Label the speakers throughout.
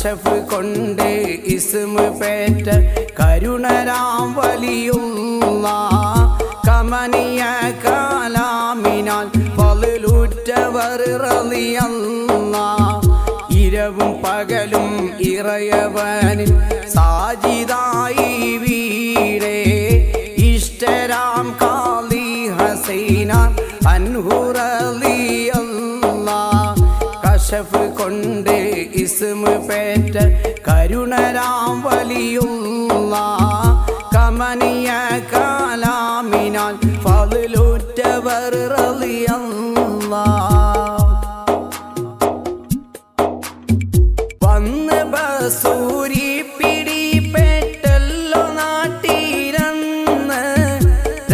Speaker 1: കശഫ് കൊണ്ട് ഇസ്മ പേറ്റ കരുണരാം വലിയുള്ള കമനിയ കാലാമിനാൽ പതിലൂറ്റവർ റളിയല്ല ഇരവും പകലും ഇറയവനിൽ സാജിതായി വീടേ ഇഷ്ടരാം കാളി ഹസൈന അൻഹുറലിയല്ല കശഫ് കൊണ്ട് ഇസ്മ പേറ്റ കരുണരാം വലിയുള്ള കമനിയ കാലാമിനാൽ പതിലൂറ്റവർ റളിയല്ല. വന്ന് ബസൂരി പിടിപ്പെട്ടല്ലോ നാട്ടിരന്ന്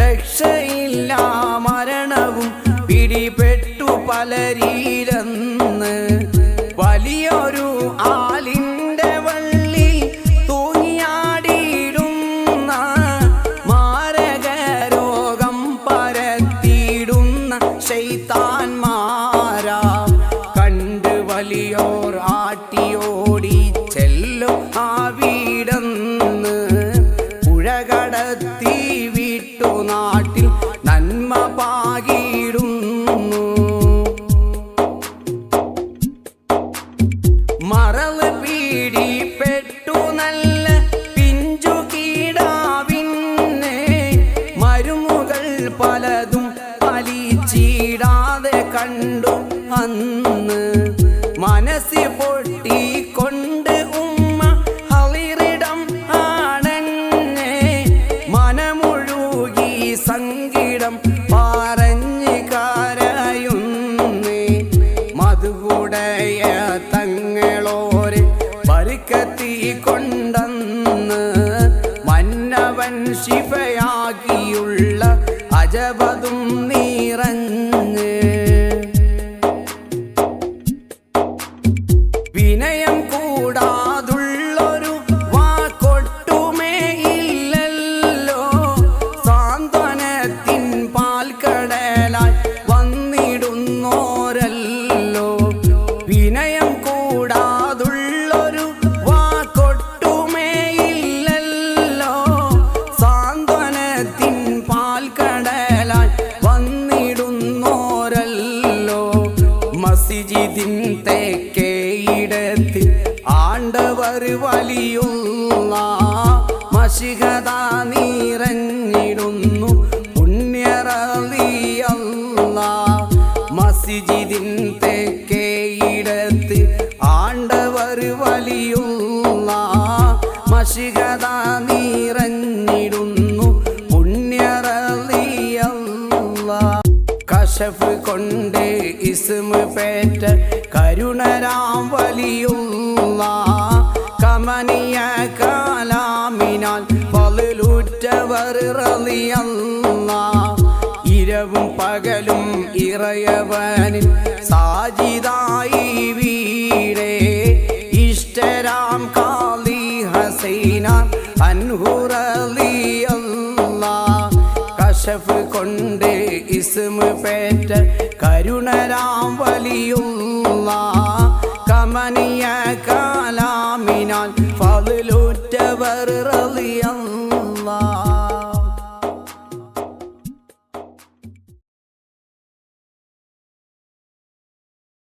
Speaker 1: രക്ഷയില്ല മരണവും പിടിപെട്ടു പലരീരന്ന് കണ്ട് വലിയോർ ആട്ടിയോടി ചെല്ലും ആ വീടന്ന്. പുഴ കടത്തി വിട്ടു നാട്ടിൽ നന്മ പാകിടുന്നു മറവ് പീഡിപ്പെട്ടു നല്ല പിഞ്ചു കീടാവിന്നെ. മരുമുകൾ പലതും പലിച്ചിടാതെ കണ്ടു അന്ന് മധുകൂടയ തങ്ങളോര് പരുക്കത്തി കൊണ്ടെന്ന് മന്നവൻ ശിവയാക്കിയുള്ള അജപതും നിറഞ്ഞ് വിനയം കൂടാതുള്ളൊരു വാക്കൊട്ടുമേയില്ലല്ലോ. സാന്ത്വനത്തിൻ പാൽക്കടലായി വന്നിടുന്നോരല്ലോ. മസിജിദിൻ തേക്കേയിടത്തിൽ ആണ്ടവർ വലിയുള്ള മഷികത നിറഞ്ഞിടുന്നു കശഫ് കൊണ്ട് ഇസ്മ പേറ്റ കരുണരാം വലിയുള്ള കമനിയ കാലാമിനാൽ പലുറ്റവർ റളിയല്ല ഇരവും പകലും ഇറയവനിൽ സാജിതായി വീടേ ഇഷ്ടരാം കാളി ഹസൈന അൻഹുറലിയല്ല കശഫ് കൊണ്ട് ഇസ്മ പേറ്റ കരുണരാം വലിയുള്ള കമനിയ